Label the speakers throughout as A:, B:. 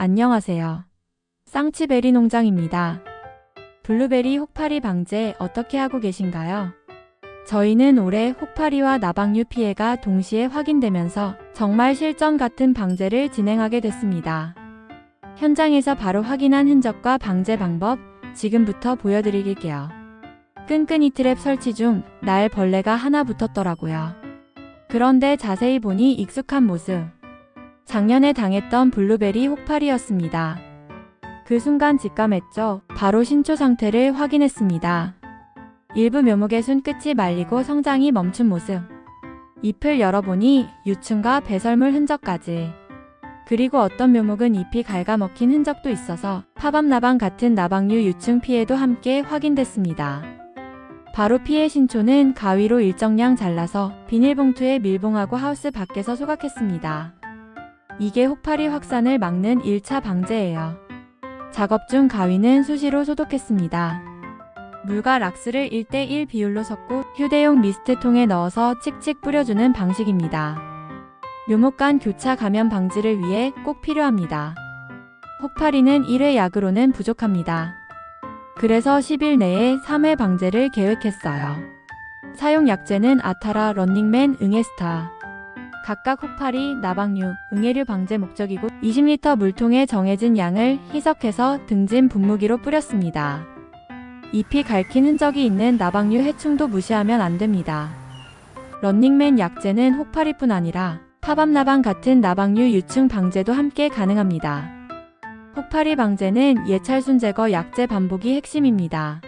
A: 안녕하세요. 쌍치베리 농장입니다. 블루베리 혹파리 방제 어떻게 하고 계신가요? 저희는 올해 혹파리와 나방류 피해가 동시에 확인되면서 정말 실전 같은 방제를 진행하게 됐습니다. 현장에서 바로 확인한 흔적과 방제 방법 지금부터 보여드릴게요. 끈끈이 트랩 설치 중 날 벌레가 하나 붙었더라고요. 그런데 자세히 보니 익숙한 모습. 작년에 당했던 블루베리 혹파리였습니다. 그 순간 직감했죠. 바로 신초 상태를 확인했습니다. 일부 묘목의 순끝이 말리고 성장이 멈춘 모습. 잎을 열어보니 유충과 배설물 흔적까지. 그리고 어떤 묘목은 잎이 갉아먹힌 흔적도 있어서 파밤나방 같은 나방류 유충 피해도 함께 확인됐습니다. 바로 피해 신초는 가위로 일정량 잘라서 비닐봉투에 밀봉하고 하우스 밖에서 소각했습니다. 이게 혹파리 확산을 막는 1차 방제예요. 작업 중 가위는 수시로 소독했습니다. 물과 락스를 1대1 비율로 섞고 휴대용 미스트통에 넣어서 칙칙 뿌려주는 방식입니다. 묘목 간 교차 감염 방지를 위해 꼭 필요합니다. 혹파리는 1회 약으로는 부족합니다. 그래서 10일 내에 3회 방제를 계획했어요. 사용 약재는 아타라, 런닝맨, 응에스타. 각각 혹파리, 나방류, 응애류 방제 목적이고 20리터 물통에 정해진 양을 희석해서 등진 분무기로 뿌렸습니다. 잎이 갉힌 흔적이 있는 나방류 해충도 무시하면 안 됩니다. 런닝맨 약재는 혹파리뿐 아니라 파밤나방 같은 나방류 유충 방제도 함께 가능합니다. 혹파리 방제는 예찰순 제거 약재 반복이 핵심입니다.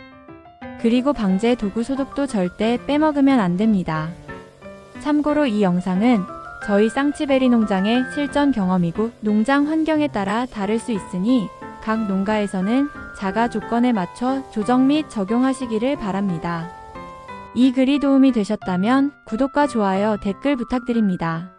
A: 그리고 방제 도구 소독도 절대 빼먹으면 안 됩니다. 참고로 이 영상은 저희 쌍치베리 농장의 실전 경험이고 농장 환경에 따라 다를 수 있으니 각 농가에서는 자가 조건에 맞춰 조정 및 적용하시기를 바랍니다. 이 글이 도움이 되셨다면 구독과 좋아요, 댓글 부탁드립니다.